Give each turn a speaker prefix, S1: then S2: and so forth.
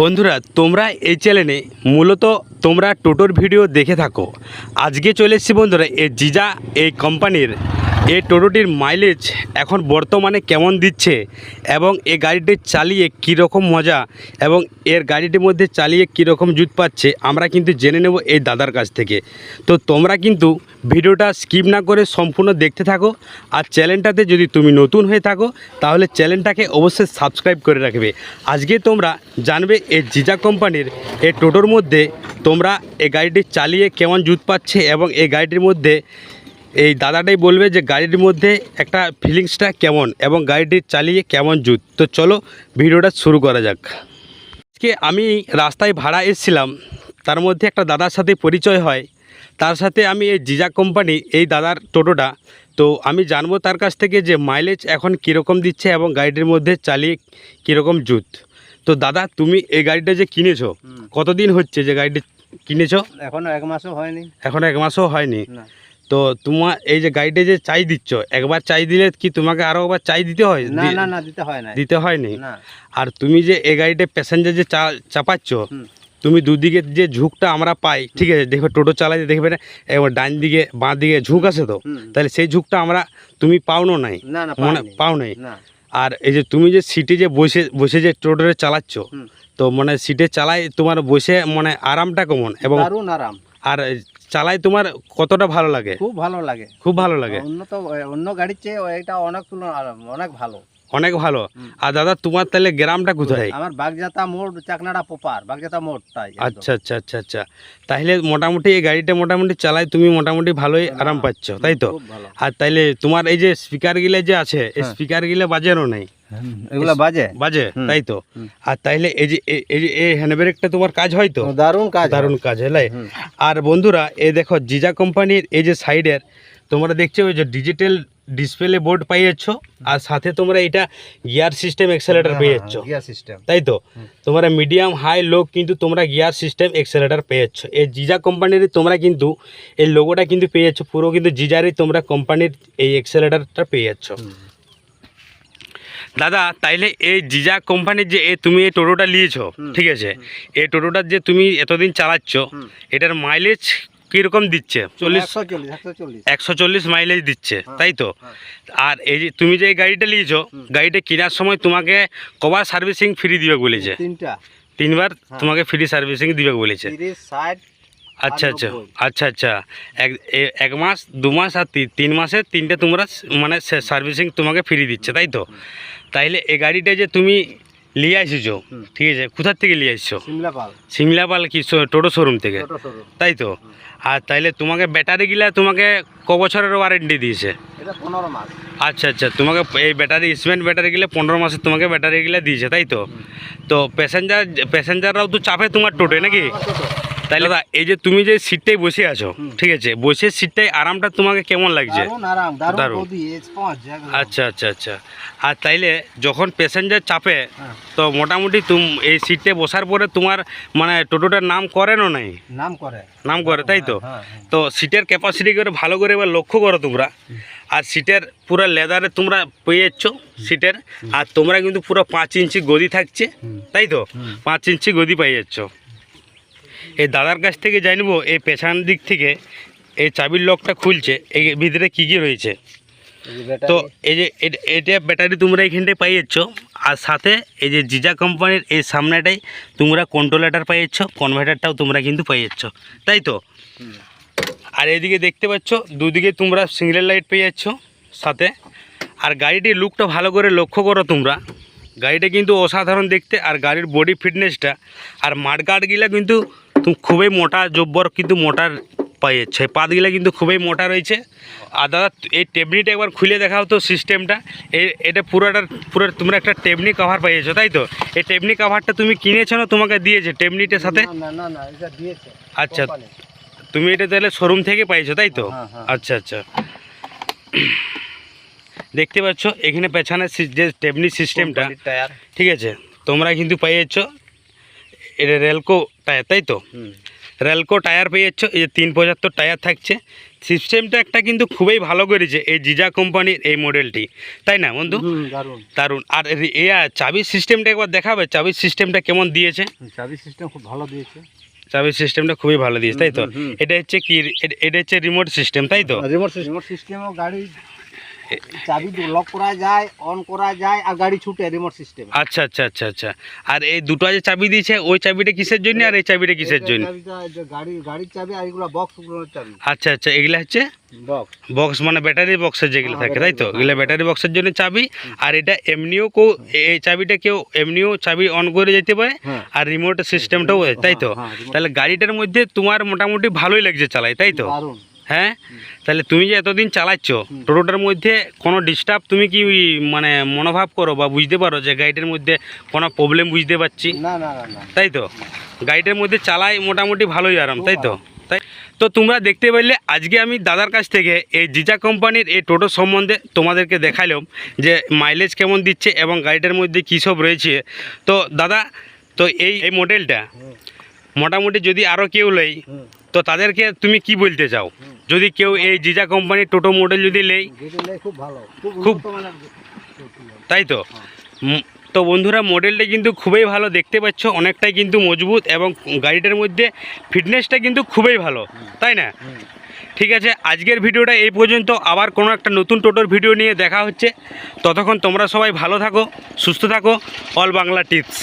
S1: বন্ধুরা, তোমরা এই চ্যানেলে মূলত তোমরা টোটোর ভিডিও দেখে থাকো। আজকে চলে এসেছি বন্ধুরা, এই জিজা, এই কোম্পানির এই টোটোটির মাইলেজ এখন বর্তমানে কেমন দিচ্ছে এবং এই গাড়িটি চালিয়ে কীরকম মজা এবং এর গাড়িটির মধ্যে চালিয়ে কীরকম জুত পাচ্ছে, আমরা কিন্তু জেনে নেব এই দাদার কাছ থেকে। তো তোমরা কিন্তু ভিডিওটা স্কিপ না করে সম্পূর্ণ দেখতে থাকো আর চ্যানেলটাতে যদি তুমি নতুন হয়ে থাকো, তাহলে চ্যানেলটাকে অবশ্যই সাবস্ক্রাইব করে রাখবে। আজকে তোমরা জানবে এই জিজা কোম্পানির এই টোটোর মধ্যে তোমরা এই গাড়িটি চালিয়ে কেমন জুত পাচ্ছে এবং এই গাড়িটির মধ্যে এই দাদাটাই বলবে যে গাড়ির মধ্যে একটা ফিলিংসটা কেমন এবং গাড়িটি চালিয়ে কেমন জুত। তো চলো ভিডিওটা শুরু করা যাক। আজকে আমি রাস্তায় ভাড়া এসেছিলাম, তার মধ্যে একটা দাদার সাথে পরিচয় হয়। তার সাথে আমি এই জিজা কোম্পানি এই দাদার টোটোটা তো আমি জানব তার কাছ থেকে যে মাইলেজ এখন কীরকম দিচ্ছে এবং গাড়িটির মধ্যে চালিয়ে কীরকম জুত। তো দাদা তুমি এই গাড়িটা যে কিনেছো কতদিন হচ্ছে যে গাড়িটি কিনেছো?
S2: এখনও এক মাসও হয়নি।
S1: এখন এক মাসও হয়নি। তো তোমার এই যে গাড়িটা যে চাই দিচ্ছ একবার চাই দিলে কি তোমাকে আরও একবার চাই দিতে হয়?
S2: না না না দিতে হয় না
S1: দিতে হয়নি? আর তুমি যে এই গাড়িটা প্যাসেঞ্জার যে চা- চাপাচ্ছ। তুমি দুদিকে যে ঝুঁকটা আমরা পাই ঠিক আছে দেখবে টোটো চালাতে দেখবে না এবার ডান দিকে বাঁ দিকে ঝুঁক আছে তো তাহলে সেই ঝুঁকটা আমরা তুমি পাওনো নাই মনে পাও নাই। আর এই যে তুমি যে সিটে যে বসে বসে যে টোটোটা চালাচ্ছ তো মানে সিটে চালাই তোমার বসে মানে আরামটা কেমন? এবং
S2: দারুণ আরাম।
S1: আর চালাই তোমার কতটা ভালো লাগে?
S2: খুব ভালো লাগে।
S1: খুব ভালো লাগে।
S2: উন্নত অন্য গাড়ির চেয়ে এটা অনেক তুলনা অনেক ভালো।
S1: অনেক ভালো। আর দাদা তোমার তাহলে গ্রামটা কোথায়?
S2: আমার বাগজাতা মোড় চাকনাড়া পোপার বাগজাতা মোড়টাই একদম।
S1: আচ্ছা আচ্ছা আচ্ছা আচ্ছা। তাহলে মোটামুটি এই গাড়িটা মোটামুটি চালাই তুমি মোটামুটি ভালোই আরাম পাচ্ছ তাই তো? আর তাইলে তোমার এই যে স্পিকার গিলে যে আছে এই
S2: হ্যাঁ।
S1: স্পিকার গিলে বাজানো নাই?
S2: এগুলা বাজে।
S1: বাজে তাই তো? আর তাইলে এই যে এই- যে এই হ্যান্ড ব্রেকটা তোমার কাজ হয় তো?
S2: দারুণ কাজ
S1: দারুণ কাজ
S2: হুম।
S1: আর বন্ধুরা এই দেখো জিজা কোম্পানির এই যে সাইডের তোমরা দেখছ ওই যে ডিজিটাল ডিসপ্লে বোর্ড পাইয়েছ আর সাথে তোমরা এটা গিয়ার সিস্টেম এক্সেলেটার পেয়েছ
S2: গিয়ার সিস্টেম
S1: তাই তো? তোমরা মিডিয়াম হাই লো কিন্তু তোমরা গিয়ার সিস্টেম এক্সেলেটার পেয়ে যাচ্ছ এই জিজা কোম্পানির তোমরা কিন্তু এই লোগোটা কিন্তু পেয়ে যাচ্ছ পুরো কিন্তু জিজারই তোমরা কোম্পানির এই এক্সেলেটারটা পেয়ে যাচ্ছ দাদা তাইলে এই জিজা কোম্পানির যে তুমি এই টোটোটা নিয়েছো ঠিক আছে? এই টোটোটার যে তুমি এতদিন চালাচ্ছ এটার মাইলেজ কীরকম দিচ্ছে? চল্লিশ
S2: একশো চল্লিশ
S1: মাইলেজ দিচ্ছে
S2: হ্যাঁ,
S1: তাই তো?
S2: হ্যাঁ।
S1: আর এই যে তুমি যে গাড়িটা নিয়েছো গাড়িটা কেনার সময় তোমাকে কবার সার্ভিসিং ফ্রি দিবে বলেছে? তিনবার
S2: হ্যাঁ।
S1: তোমাকে ফ্রি সার্ভিসিং দিবে বলেছে। আচ্ছা আচ্ছা। আচ্ছা আচ্ছা। এক এক মাস দু মাস আর তিন মাসে তিনটে তোমরা মানে সার্ভিসিং তোমাকে ফ্রি দিচ্ছে তাই তো? তাইলে এই গাড়িটা যে তুমি নিয়ে আসিছো? ঠিক আছে কোথার থেকে নিয়ে আসছো?
S2: সিমলা পাল।
S1: সিমলাপাল কি টোটো শোরুম থেকে? তাই তো? আর তাইলে তোমাকে ব্যাটারি গিলা তোমাকে ক বছরের ওয়ারেন্টি দিয়েছে? আচ্ছা আচ্ছা তোমাকে এই ব্যাটারি স্মেন্ট ব্যাটারি গিলে পনেরো মাসে তোমাকে ব্যাটারি গিলা দিয়েছে তাই তো? তো প্যাসেঞ্জার প্যাসেঞ্জাররাও তো চাপে তোমার টোটো নাকি? তাইলে দাদা এই যে তুমি যে সিটটাই বসে আছো ঠিক আছে বসে সিটটাই আরামটা তোমাকে কেমন লাগছে?
S2: দারুণ।
S1: আচ্ছা আচ্ছা আচ্ছা। আর তাইলে যখন প্যাসেঞ্জার চাপে
S2: হ্যাঁ,
S1: তো মোটামুটি তুম এই সিটে বসার পরে তোমার মানে টোটোটার নাম করেনও নাই?
S2: নাম করে।
S1: নাম করে তাই তো?
S2: হ্যাঁ, হ্যাঁ।
S1: তো সিটের ক্যাপাসিটি করে ভালো করে এবার লক্ষ্য করো তোমরা। আর সিটের পুরো লেদারে তোমরা পেয়েছ সিটের। আর তোমরা কিন্তু পুরো পাঁচ ইঞ্চি গদি থাকছে। তাই তো? পাঁচ ইঞ্চি গদি পাই যাচ্ছ এই দাদার কাছ থেকে জানব এই পেছান দিক থেকে এই চাবির লকটা খুলছে এই ভিতরে কী কী রয়েছে? তো এই যে এট- ব্যাটারি তোমরা এইখানটায় পাই যাচ্ছ আর সাথে এই যে জিজা কোম্পানির এই সামনেটাই তোমরা কন্ট্রোলারটার পাই যাচ্ছ কনভার্টারটাও তোমরা কিন্তু পাই যাচ্ছ তাই তো? আর এদিকে দেখতে পাচ্ছ দুদিকে তোমরা সিঙ্গেল লাইট পেয়ে যাচ্ছ সাথে। আর গাড়িটির লুকটা ভালো করে লক্ষ্য করো তোমরা গাড়িটা কিন্তু অসাধারণ দেখতে আর গাড়ির বডি ফিটনেসটা আর মাঠগার্ডগুলা কিন্তু খুবই মোটা জব্বর কিন্তু মোটার পাই যাচ্ছে পাতগুলা কিন্তু খুবই মোটা রয়েছে। আর দাদা এই টেবনিটা একবার খুলে দেখাও তো সিস্টেমটা। এটা পুরোটা পুরো তোমরা একটা টেবনি কভার পাইয়েছো তাই তো? এই টেবনি কভারটা তুমি কিনেছো না তোমাকে দিয়েছে টেবনিটার সাথে? আচ্ছা তুমি এটা তাহলে শোরুম থেকে পাইছো তাই তো?
S2: হ্যাঁ, হ্যাঁ।
S1: আচ্ছা আচ্ছা। দেখতে পাচ্ছ এখানে পেছনে সি- যে টেবনি সিস্টেমটা ঠিক আছে তোমরা কিন্তু পেয়ে যাচ্ছ এটা রেলকো টায়ার তাই তো? রেলকো টায়ার পেয়ে যাচ্ছ এই যে তিন পঁচাত্তর টায়ার থাকছে। সিস্টেমটা একটা কিন্তু খুবই ভালো করেছে এই জিজা কোম্পানির এই মডেলটি তাই না বন্ধু?
S2: দারুণ।
S1: দারুণ। আর এ- চাবির সিস্টেমটা একবার দেখাবে চাবির সিস্টেমটা কেমন দিয়েছে?
S2: চাবি সিস্টেম খুব ভালো দিয়েছে।
S1: চাবির সিস্টেমটা খুবই ভালো দিয়েছে তাই তো। এটা হচ্ছে কি এটা হচ্ছে রিমোট সিস্টেম তাই তো?
S2: রিমোট সিস্টেমও গাড়ি চাবি লক করা যায় অন করা যায় আর গাড়ি ছুটে রিমোট সিস্টেম
S1: আচ্ছা আচ্ছা আচ্ছা আচ্ছা। আর এই দুটো যে চাবি দিয়েছে ওই চাবিটা কিসের জন্য আর এই চাবিটা কিসের জন্য?
S2: গাড়ি গাড়ির চাবি আর এগুলো বক্স চাবি।
S1: আচ্ছা আচ্ছা এগুলা হচ্ছে
S2: বক্স
S1: বক্স মানে ব্যাটারি বক্সের যেগুলো থাকে তাই তো? এগুলো ব্যাটারি বক্সের জন্য চাবি। আর এটা এমনিও কেউ এই চাবিটা কেউ এমনিও চাবি অন করে যেতে পারে
S2: হ্যাঁ।
S1: আর রিমোট সিস্টেমটাও তাই তো?
S2: হ্যাঁ, হ্যাঁ,
S1: তাহলে গাড়িটার মধ্যে তোমার মোটামুটি ভালোই লাগছে চালাই তাই তো? হ্যাঁ? তাহলে তুমি যে এতদিন চালাচ্ছ টোটোটার মধ্যে কোনো ডিস্টার্ব তুমি কি মানে মনোভাব করো বা বুঝতে পারো যে গাড়িটার মধ্যে কোনো প্রবলেম বুঝতে পারছি? তাই তো? গাড়িটার মধ্যে চালাই মোটামুটি ভালোই আরাম তাই তো? তাই? তো তোমরা দেখতে পাইলে আজকে আমি দাদার কাছ থেকে এই জিজা কোম্পানির এই টোটো সম্বন্ধে তোমাদেরকে দেখালাম যে মাইলেজ কেমন দিচ্ছে এবং গাড়িটার মধ্যে কী সব রয়েছে। তো দাদা তো এই এই মডেলটা মোটামুটি যদি আরও কেউ লেই। তো তাদেরকে তুমি কি বলতে চাও? যদি কেউ এই জিজা কোম্পানির টোটো মডেল যদি
S2: নেই, খুব ভালো খুব
S1: তাই তো। তো বন্ধুরা, মডেলটা কিন্তু খুবই ভালো, দেখতে পাচ্ছ, অনেকটাই কিন্তু মজবুত এবং গাড়িটার মধ্যে ফিটনেসটা কিন্তু খুবই ভালো, তাই না? ঠিক আছে, আজকের ভিডিওটা এই পর্যন্ত। আবার কোনো একটা নতুন টোটোর ভিডিও নিয়ে দেখা হচ্ছে। ততক্ষণ তোমরা সবাই ভালো থাকো, সুস্থ থাকো। All Bangla tips.